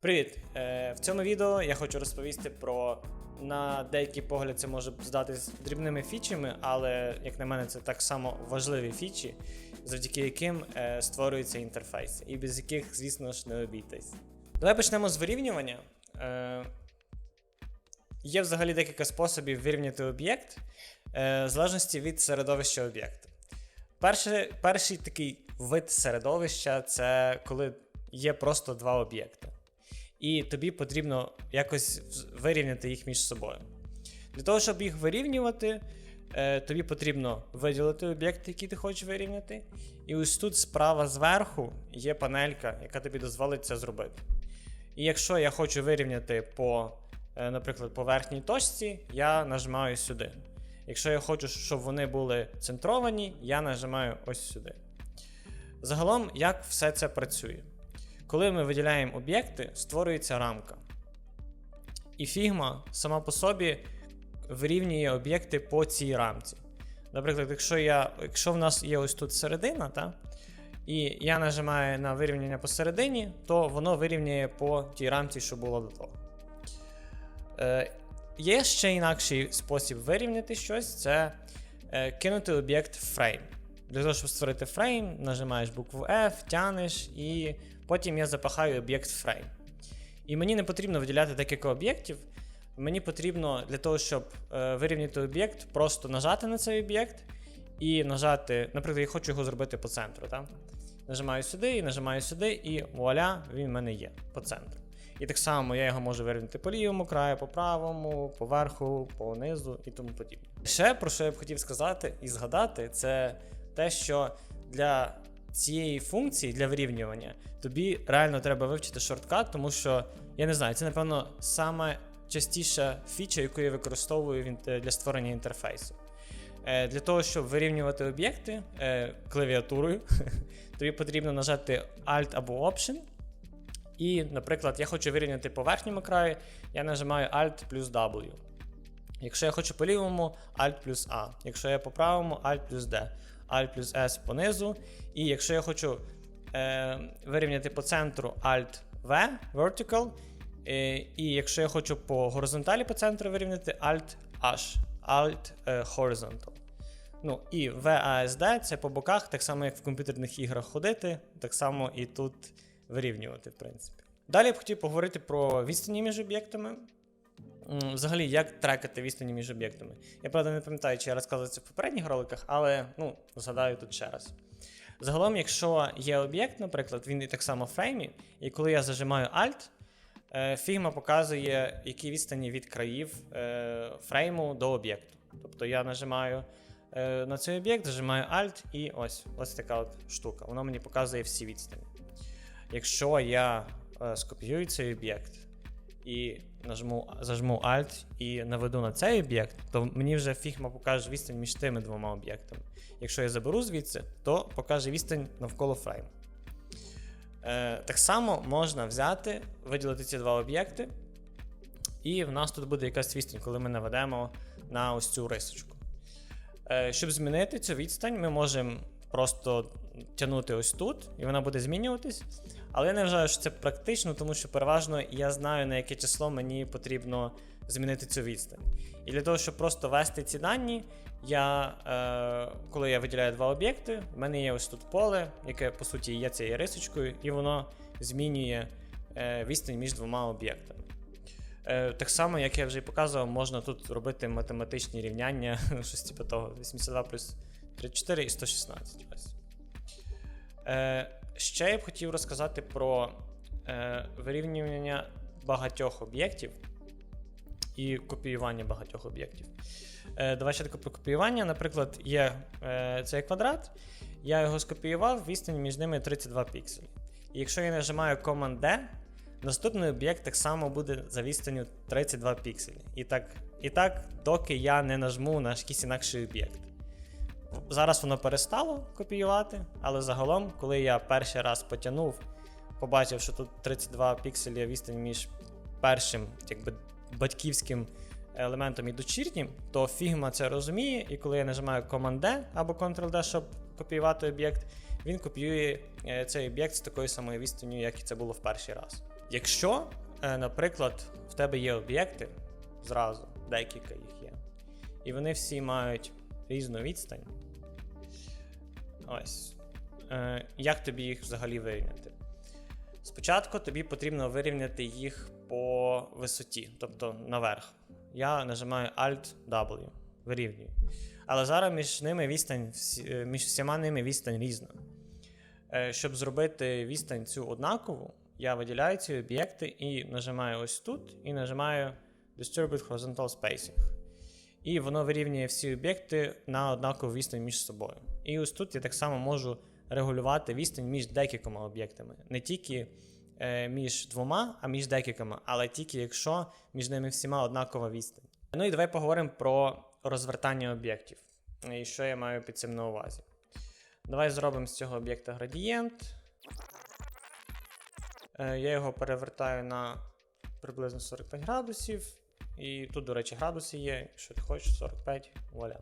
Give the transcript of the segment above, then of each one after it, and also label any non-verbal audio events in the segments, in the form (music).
Привіт! Е, В цьому відео я хочу розповісти про на деякий погляд це може здатись дрібними фічами, але як на мене, це так само важливі фічі, завдяки яким е, створюються інтерфейси, і без яких, звісно ж, не обійтись. Давай почнемо з вирівнювання. Е, Є взагалі декілька способів вирівняти об'єкт в залежності від середовища об'єкта. Перший, перший такий вид середовища це коли є просто два об'єкти. І тобі потрібно якось вирівняти їх між собою. Для того, щоб їх вирівнювати, е, тобі потрібно виділити об'єкт, який ти хочеш вирівняти. І ось тут справа зверху є панелька, яка тобі дозволить це зробити. І якщо я хочу вирівняти по, е, наприклад, по верхній точці, я нажимаю сюди. Якщо я хочу, щоб вони були центровані, я нажимаю ось сюди. Загалом, як все це працює? Коли ми виділяємо об'єкти, створюється рамка. І фігма сама по собі вирівнює об'єкти по цій рамці. Наприклад, якщо, я, якщо в нас є ось тут середина, та, і я нажимаю на вирівняння посередині, то воно вирівнює по тій рамці, що було до того. Е, є ще інакший спосіб вирівняти щось це е, кинути об'єкт в фрейм. Для того, щоб створити фрейм, нажимаєш букву F, тянеш, і потім я запахаю об'єкт в фрейм. І мені не потрібно виділяти декілька об'єктів. Мені потрібно для того, щоб е, вирівняти об'єкт, просто нажати на цей об'єкт і нажати, наприклад, я хочу його зробити по центру. Так? Нажимаю сюди і нажимаю сюди, і вуаля, він в мене є по центру. І так само я його можу вирівняти по лівому краю, по правому, по верху, по низу і тому подібне. Ще про що я б хотів сказати і згадати, це те, що для цієї функції, для вирівнювання, тобі реально треба вивчити шорткат, тому що я не знаю, це напевно саме частіша фіча, яку я використовую для створення інтерфейсу. Е, Для того, щоб вирівнювати об'єкти е, клавіатурою, (laughs) тобі потрібно нажати Alt або Option. І, наприклад, я хочу вирівняти по верхньому краю, я нажимаю Alt плюс W. Якщо я хочу по лівому, Alt плюс А. Якщо я по правому, Alt плюс D. Alt плюс S понизу. І якщо я хочу е, вирівняти по центру Alt V, Vertical. Е, і якщо я хочу по горизонталі по центру вирівняти Alt H, Alt е, Horizontal. Ну і VASD це по боках, так само як в комп'ютерних іграх ходити, так само і тут вирівнювати, в принципі. Далі я б хотів поговорити про відстані між об'єктами. Взагалі, як трекати відстані між об'єктами. Я правда не пам'ятаю, чи я розказував це в попередніх роликах, але ну, згадаю тут ще раз. Загалом, якщо є об'єкт, наприклад, він і так само в фреймі, і коли я зажимаю Alt, е, фігма показує, які відстані від країв е, фрейму до об'єкту. Тобто я нажимаю е, на цей об'єкт, зажимаю Alt, і ось ось така от штука. Воно мені показує всі відстані. Якщо я скопіюю цей об'єкт і нажму, зажму Alt і наведу на цей об'єкт, то мені вже фігма покаже відстань між тими двома об'єктами. Якщо я заберу звідси, то покаже відстань навколо фрейму. Е, так само можна взяти, виділити ці два об'єкти, і в нас тут буде якась відстань, коли ми наведемо на ось цю рисочку. Е, щоб змінити цю відстань, ми можемо просто тягнути ось тут, і вона буде змінюватись. Але я не вважаю, що це практично, тому що переважно я знаю, на яке число мені потрібно змінити цю відстань. І для того, щоб просто ввести ці дані, я, е, коли я виділяю два об'єкти, в мене є ось тут поле, яке по суті є цією рисочкою, і воно змінює е, відстань між двома об'єктами. Е, так само, як я вже і показував, можна тут робити математичні рівняння, (laughs) щось типу того, 82 плюс 34 і 116. Ось. Е, ще я б хотів розказати про е, вирівнювання багатьох об'єктів і копіювання багатьох об'єктів. Е, давай ще таке про копіювання. Наприклад, є цей квадрат, я його скопіював, відстань між ними 32 пікселі. І якщо я нажимаю Command D, наступний об'єкт так само буде за відстанню 32 пікселі. І так, і так, доки я не нажму на якийсь інакший об'єкт. Зараз воно перестало копіювати, але загалом, коли я перший раз потягнув, побачив, що тут 32 пікселі відстань між першим, якби батьківським елементом і дочірнім, то Figma це розуміє, і коли я нажимаю Command-D або Ctrl-D, щоб копіювати об'єкт, він копіює е, цей об'єкт з такою самою відстанню, як і це було в перший раз. Якщо, е, наприклад, в тебе є об'єкти зразу, декілька їх є, і вони всі мають різну відстань. Ось. Е, як тобі їх взагалі вирівняти? Спочатку тобі потрібно вирівняти їх по висоті, тобто наверх. Я нажимаю Alt-W, вирівнюю. Але зараз між ними відстань, е, між всіма ними відстань різна. Е, Щоб зробити відстань цю однакову, я виділяю ці об'єкти і нажимаю ось тут, і нажимаю Distributed Horizontal Spacing. І воно вирівнює всі об'єкти на однакову відстань між собою. І ось тут я так само можу регулювати відстань між декількома об'єктами. Не тільки е, між двома, а між декількома, але тільки якщо між ними всіма однакова відстань. Ну і давай поговоримо про розвертання об'єктів. І що я маю під цим на увазі. Давай зробимо з цього об'єкта градієнт. Е, Я його перевертаю на приблизно 45 градусів. І тут, до речі, градуси є, якщо ти хочеш, 45, вуаля.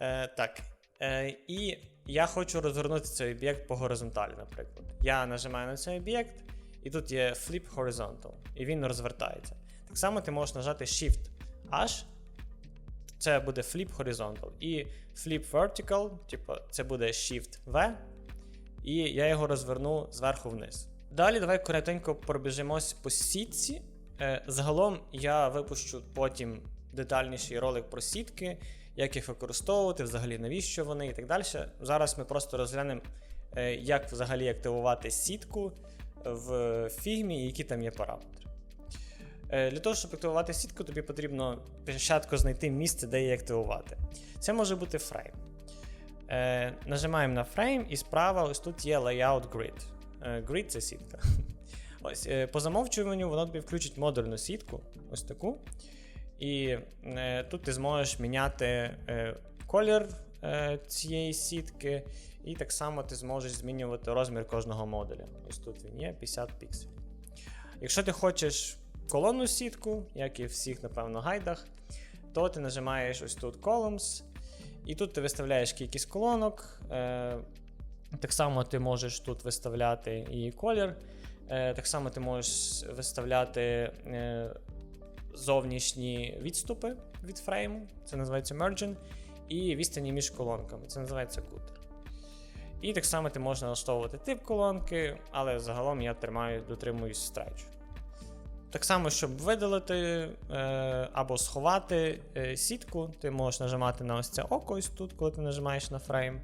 Е, так. Е, і я хочу розгорнути цей об'єкт по горизонталі, наприклад. Я нажимаю на цей об'єкт, і тут є Flip Horizontal, і він розвертається. Так само ти можеш нажати Shift H, це буде Flip Horizontal. І Flip Vertical, типу, це буде Shift V, і я його розверну зверху вниз. Далі давай коротенько пробіжимось по сітці. Е, Загалом я випущу потім детальніший ролик про сітки, як їх використовувати, взагалі навіщо вони і так далі. Зараз ми просто розглянемо, е, як взагалі активувати сітку в фігмі і які там є параметри. Е, Для того, щоб активувати сітку, тобі потрібно спочатку знайти місце, де її активувати. Це може бути фрейм. Е, нажимаємо на фрейм, і справа ось тут є Layout Grid. Grid це сітка. (laughs) Ось, по замовчуванню воно тобі включить модульну сітку, ось таку. І е, тут ти зможеш міняти е, колір е, цієї сітки, і так само ти зможеш змінювати розмір кожного модуля. Ось тут він є 50 пікселів. Якщо ти хочеш колонну сітку, як і в всіх, напевно, гайдах, то ти нажимаєш ось тут Columns, і тут ти виставляєш кількість колонок. Так само ти можеш тут виставляти і колір. Так само ти можеш виставляти зовнішні відступи від фрейму, це називається Merging, і відстані між колонками, це називається Gutter. І так само ти можеш налаштовувати тип колонки, але загалом я тримаю, дотримуюсь стрейчу. Так само, щоб видалити е, або сховати е, сітку, ти можеш нажимати на ось це око ось тут, коли ти нажимаєш на фрейм,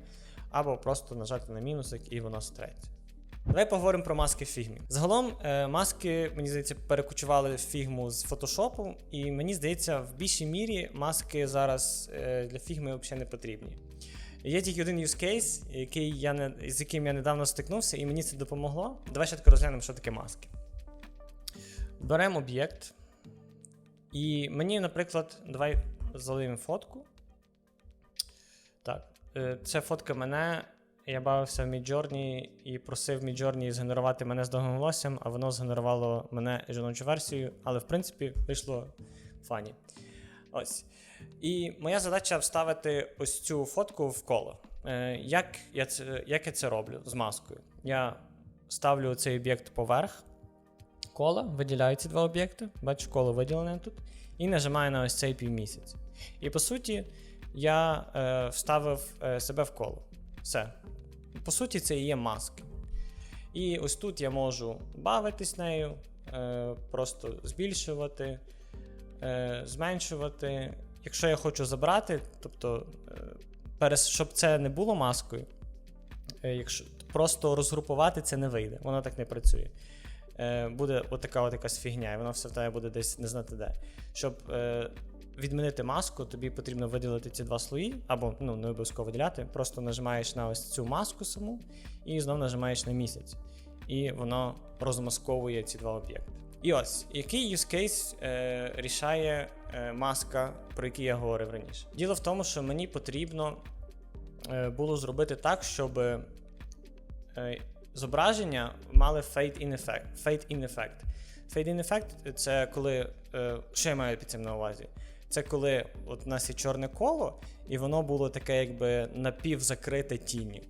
або просто нажати на мінусик і воно стреться. Давай поговоримо про маски в фігмі. Загалом, е, маски, мені здається, перекочували в фігму з фотошопу, і мені здається, в більшій мірі маски зараз е, для фігми взагалі не потрібні. Є тільки один use case, який я не, з яким я недавно стикнувся, і мені це допомогло. Давай ще розглянемо, що таке маски. Беремо об'єкт. І мені, наприклад, давай залиємо фотку. Так, е, це фотка мене. Я бавився в Midjourney і просив Midjourney згенерувати мене з довгим волоссям, а воно згенерувало мене жіночу версію, але в принципі вийшло фані. Ось. І моя задача вставити ось цю фотку в коло. Е, як, я це, як я це роблю з маскою? Я ставлю цей об'єкт поверх кола, виділяю ці два об'єкти, бачу, коло виділене тут, і нажимаю на ось цей півмісяць. І по суті, я е, вставив е, себе в коло. Все. По суті, це і є маски. І ось тут я можу бавитись нею, е, просто збільшувати, е, зменшувати. Якщо я хочу забрати, тобто, е, щоб це не було маскою, якщо просто розгрупувати це не вийде, воно так не працює. Буде отака от якась фігня, і воно все в буде десь не знати де. Щоб відмінити маску, тобі потрібно виділити ці два слої, або ну, не обов'язково виділяти, просто нажимаєш на ось цю маску саму і знову нажимаєш на місяць. І воно розмасковує ці два об'єкти. І ось, який use case е, рішає е, маска, про який я говорив раніше. Діло в тому, що мені потрібно е, було зробити так, щоб е, зображення мали fade-in effect. Fade-in effect. Fade-in effect це коли. Е, що я маю під цим на увазі? Це коли от у нас є чорне коло, і воно було таке, якби напівзакрите тінню.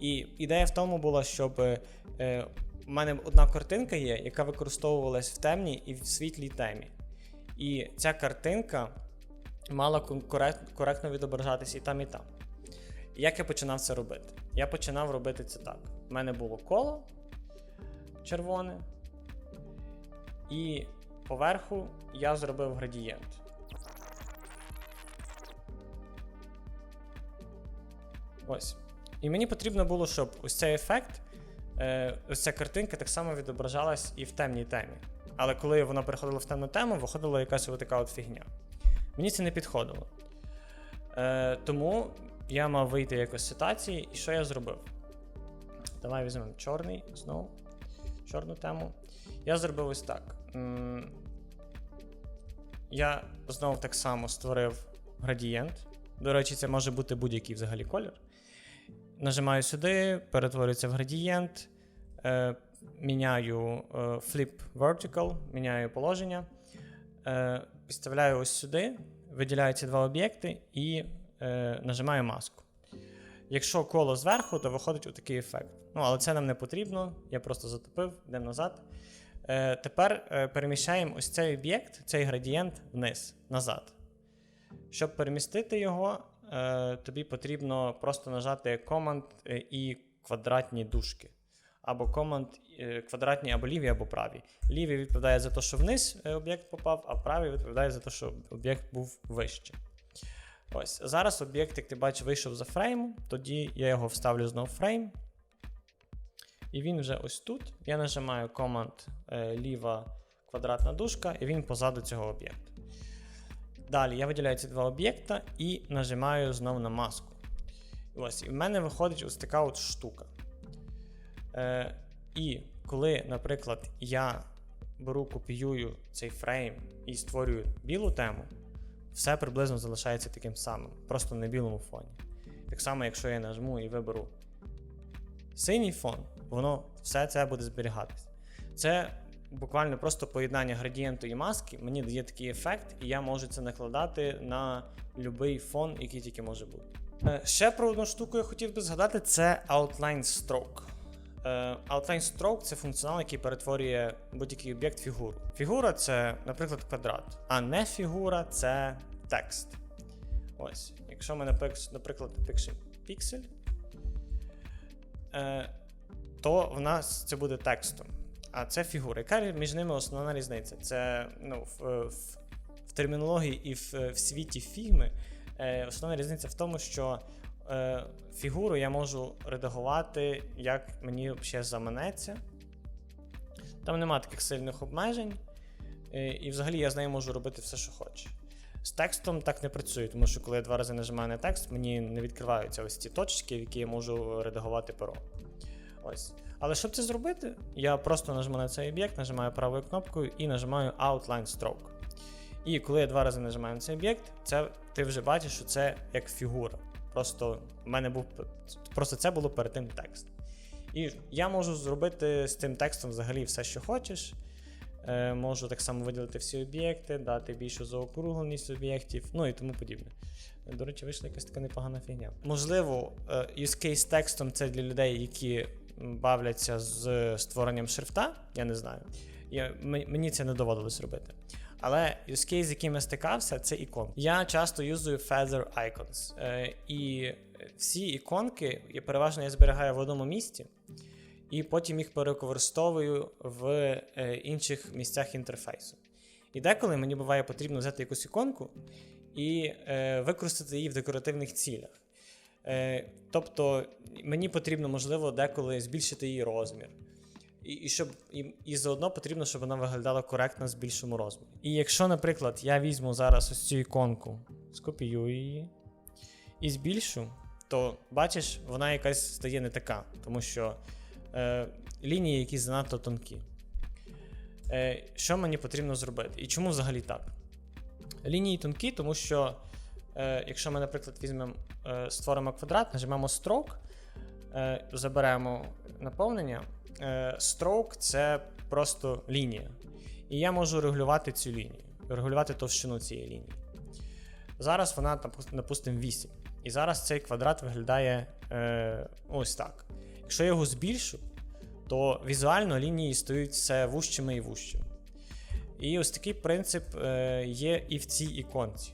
І ідея в тому була, щоб е, у мене одна картинка є, яка використовувалась в темній і в світлій темі. І ця картинка мала корект- коректно відображатися і там, і там. Як я починав це робити? Я починав робити це так. У мене було коло червоне, і поверху я зробив градієнт. Ось. І мені потрібно було, щоб ось цей ефект, е, ось ця картинка так само відображалась і в темній темі. Але коли вона переходила в темну тему, виходила якась ось така от фігня. Мені це не підходило. Е, тому я мав вийти якось з ситуації, і що я зробив? Давай візьмемо чорний знову. Чорну тему. Я зробив ось так. Я знову так само створив градієнт. До речі, це може бути будь-який взагалі колір. Нажимаю сюди, перетворюється в градієнт, е, міняю е, Flip Vertical, міняю положення, е, підставляю ось сюди, виділяю ці два об'єкти і е, нажимаю маску. Якщо коло зверху, то виходить отакий ефект. Ну, але це нам не потрібно, я просто затопив, йдемо назад. Е, тепер е, переміщаємо ось цей об'єкт, цей градієнт вниз, назад. Щоб перемістити його, тобі потрібно просто нажати Command е, і квадратні дужки. Або Command е, квадратні або ліві, або праві. Лівий відповідає за те, що вниз е, об'єкт попав, а правий відповідає за те, що об'єкт був вище. Ось. Зараз об'єкт, як ти бачиш, вийшов за фрейм, тоді я його вставлю знову в фрейм. І він вже ось тут. Я нажимаю е, ліва квадратна дужка, і він позаду цього об'єкта. Далі я виділяю ці два об'єкта і нажимаю знову на маску. Ось, і в мене виходить ось така от штука. Е, і коли, наприклад, я беру, копіюю цей фрейм і створюю білу тему, все приблизно залишається таким самим, просто на білому фоні. Так само, якщо я нажму і виберу синій фон, воно все це буде зберігатись. Це буквально просто поєднання градієнту і маски мені дає такий ефект, і я можу це накладати на будь-який фон, який тільки може бути. Е, Ще про одну штуку я хотів би згадати: це Outline Stroke. Е, Outline Stroke це функціонал, який перетворює будь-який об'єкт фігуру. Фігура це, наприклад, квадрат, а не фігура це текст. Ось. Якщо ми, наприклад, напишемо піксель, е, то в нас це буде текстом. А це фігура. Яка між ними основна різниця? Це ну, в, в, в термінології і в, в світі фігми. Е, основна різниця в тому, що е, фігуру я можу редагувати, як мені взагалі заманеться. Там нема таких сильних обмежень. Е, і взагалі я з нею можу робити все, що хочу. З текстом так не працює, тому що коли я два рази нажимаю на текст, мені не відкриваються ось ці точки, в які я можу редагувати перо. Ось. Але щоб це зробити, я просто нажимаю на цей об'єкт, нажимаю правою кнопкою і нажимаю Outline Stroke. І коли я два рази нажимаю на цей об'єкт, це ти вже бачиш, що це як фігура. Просто в мене був просто це було перед тим текст. І я можу зробити з цим текстом взагалі все, що хочеш. Е, можу так само виділити всі об'єкти, дати більшу заокругленість об'єктів, ну і тому подібне. До речі, вийшла якась така непогана фігня. Можливо, е, use case текстом це для людей, які бавляться з створенням шрифта, я не знаю. Я, мені це не доводилось робити. Але use case, з яким я стикався, це ікон. Я часто юзую Feather Icons. Е, і всі іконки я переважно я зберігаю в одному місці, і потім їх перекористовую в е, інших місцях інтерфейсу. І деколи мені буває потрібно взяти якусь іконку і е, використати її в декоративних цілях. Е, тобто мені потрібно, можливо, деколи збільшити її розмір. І, і, щоб, і, і заодно потрібно, щоб вона виглядала коректно з більшому розмірі. І якщо, наприклад, я візьму зараз ось цю іконку, скопіюю її і збільшу, то бачиш, вона якась стає не така, тому що е, лінії якісь занадто тонкі. Е, що мені потрібно зробити? І чому взагалі так? Лінії тонкі, тому що, якщо ми, наприклад, візьмемо, е, створимо квадрат, нажмемо stroke, е, заберемо наповнення. Е, stroke це просто лінія. І я можу регулювати цю лінію, регулювати товщину цієї лінії. Зараз вона, напу- напустимо, 8. І зараз цей квадрат виглядає е, ось так. Якщо я його збільшу, то візуально лінії стають все вущими і вущими. І ось такий принцип е, є і в цій іконці.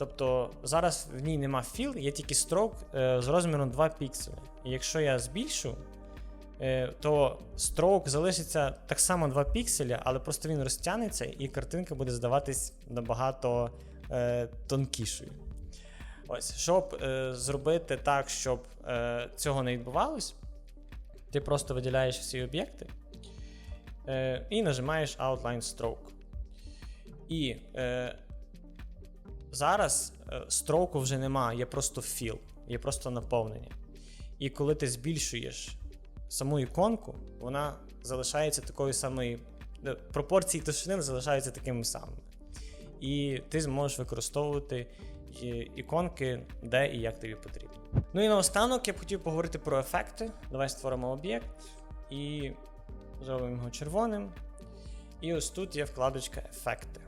Тобто зараз в ній нема філ, є тільки строк е, з розміром 2 пікселі. І якщо я збільшу, е, то строк залишиться так само 2 пікселі, але просто він розтягнеться і картинка буде здаватись набагато е, тонкішою. Ось, щоб е, зробити так, щоб е, цього не відбувалось, ти просто виділяєш всі об'єкти е, і нажимаєш Outline Stroke. І е, зараз е, строку вже нема, є просто філ, є просто наповнення. І коли ти збільшуєш саму іконку, вона залишається такою самою. е, Пропорції товщини залишаються такими самими. І ти зможеш використовувати іконки, де і як тобі потрібно. Ну і наостанок я б хотів поговорити про ефекти. Давай створимо об'єкт і зробимо його червоним. І ось тут є вкладочка Ефекти.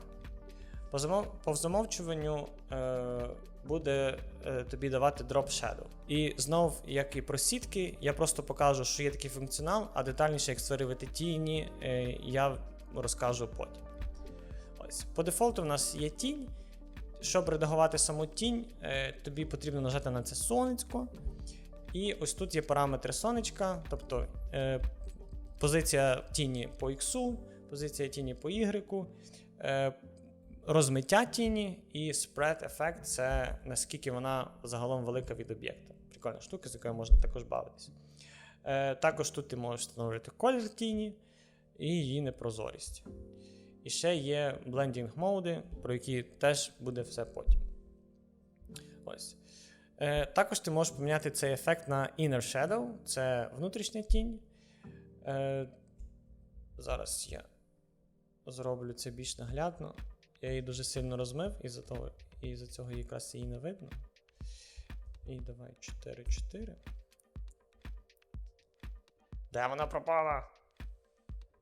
По, замовчуванню е... буде е... тобі давати Drop Shadow. І знов, як і про сітки, я просто покажу, що є такий функціонал, а детальніше, як створювати тіні, е... я розкажу потім. Ось. По дефолту в нас є тінь. Щоб редагувати саму тінь, е, тобі потрібно нажати на це сонечко. І ось тут є параметри сонечка, тобто е, позиція тіні по X, позиція тіні по Y, розмиття тіні і spread ефект це наскільки вона загалом велика від об'єкта. Прикольна штука, з якою можна також бавитися. Е, також тут ти можеш встановити колір тіні і її непрозорість. І ще є blending моди, про які теж буде все потім. Ось. Е, також ти можеш поміняти цей ефект на Inner Shadow, це внутрішня тінь. Е, зараз я зроблю це більш наглядно. Я її дуже сильно розмив, і за того, і за цього якраз її не видно. І давай 4-4. Де вона пропала?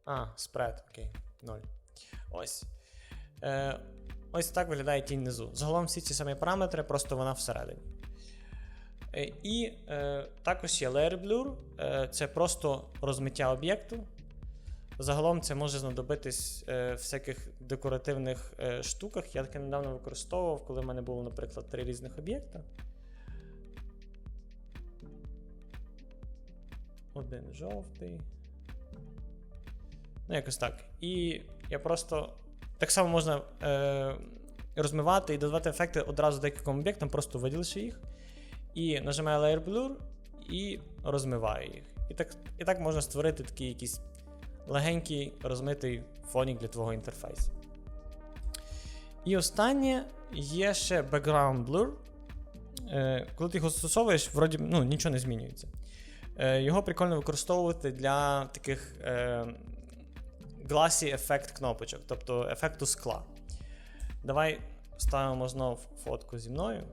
А, спред, окей, 0. Ось. Е, ось так виглядає тінь внизу. Загалом всі ці самі параметри, просто вона всередині. Е, і е, також є Layer Blur, е, це просто розмиття об'єкту. Загалом це може знадобитись е, всяких декоративних е, штуках. Я таке недавно використовував, коли в мене було, наприклад, три різних об'єкта. Один жовтий. Ну, якось так. І я просто. Так само можна е, розмивати і додавати ефекти одразу декільком об'єктам, просто виділивши їх. І нажимаю Layer Blur і розмиваю їх. І так, і так можна створити такий якийсь легенький розмитий фонік для твого інтерфейсу. І останнє є ще Background Blur. Е, коли ти його застосовуєш, вроді ну, нічого не змінюється. Е, його прикольно використовувати для таких е, гласі ефект кнопочок, тобто ефекту скла. Давай ставимо знов фотку зі мною.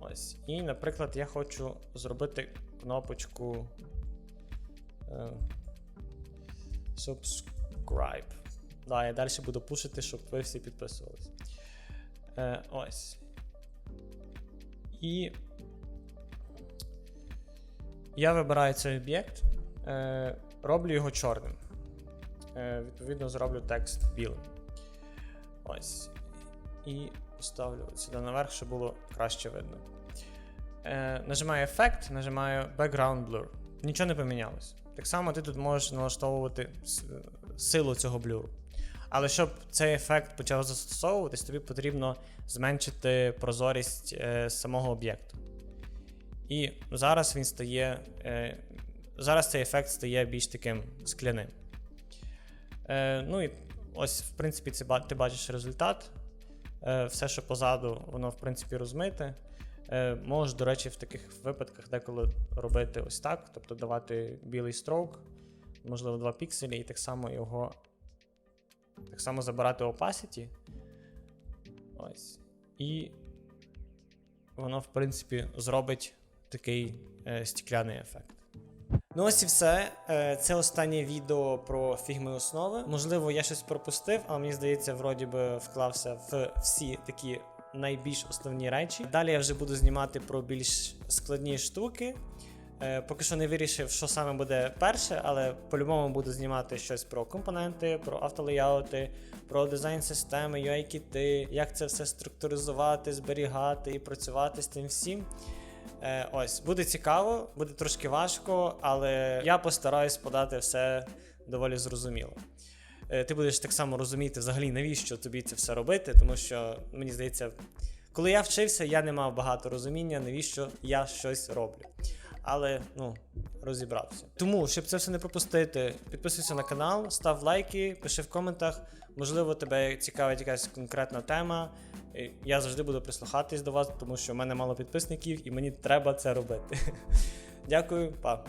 Ось. І, наприклад, я хочу зробити кнопочку Subscribe. Да, я далі буду пушити, щоб ви всі підписувалися. Е, ось. І я вибираю цей об'єкт, е, роблю його чорним. Е, відповідно, зроблю текст білим. Ось. І поставлю сюди наверх, щоб було краще видно. Е, нажимаю ефект, нажимаю Background Blur. Нічого не помінялось. Так само ти тут можеш налаштовувати силу цього блюру. Але щоб цей ефект почав застосовуватись, тобі потрібно зменшити прозорість е, самого об'єкту. І зараз він стає. Е, зараз цей ефект стає більш таким скляним. Е, ну і ось, в принципі, це, ти бачиш результат. Е, все, що позаду, воно, в принципі, розмите. Е, можеш, до речі, в таких випадках деколи робити ось так, тобто давати білий строк, можливо, 2 пікселі, і так само його. Так само забирати opacity. Ось. І воно, в принципі, зробить такий е, стікляний ефект. Ну ось і все. Е, Це останнє відео про фігми основи. Можливо, я щось пропустив, але мені здається, вроді би вклався в всі такі найбільш основні речі. Далі я вже буду знімати про більш складні штуки. Е, Поки що не вирішив, що саме буде перше, але по-любому буду знімати щось про компоненти, про автолеяути, про дизайн системи, UI-кіти, як це все структуризувати, зберігати і працювати з тим всім. Е, ось, буде цікаво, буде трошки важко, але я постараюсь подати все доволі зрозуміло. Е, Ти будеш так само розуміти, взагалі, навіщо тобі це все робити, тому що мені здається, коли я вчився, я не мав багато розуміння, навіщо я щось роблю. Але ну, розібрався. Тому, щоб це все не пропустити, підписуйся на канал, став лайки, пиши в коментах. Можливо, тебе цікавить якась конкретна тема. Я завжди буду прислухатись до вас, тому що в мене мало підписників і мені треба це робити. (laughs) Дякую, па.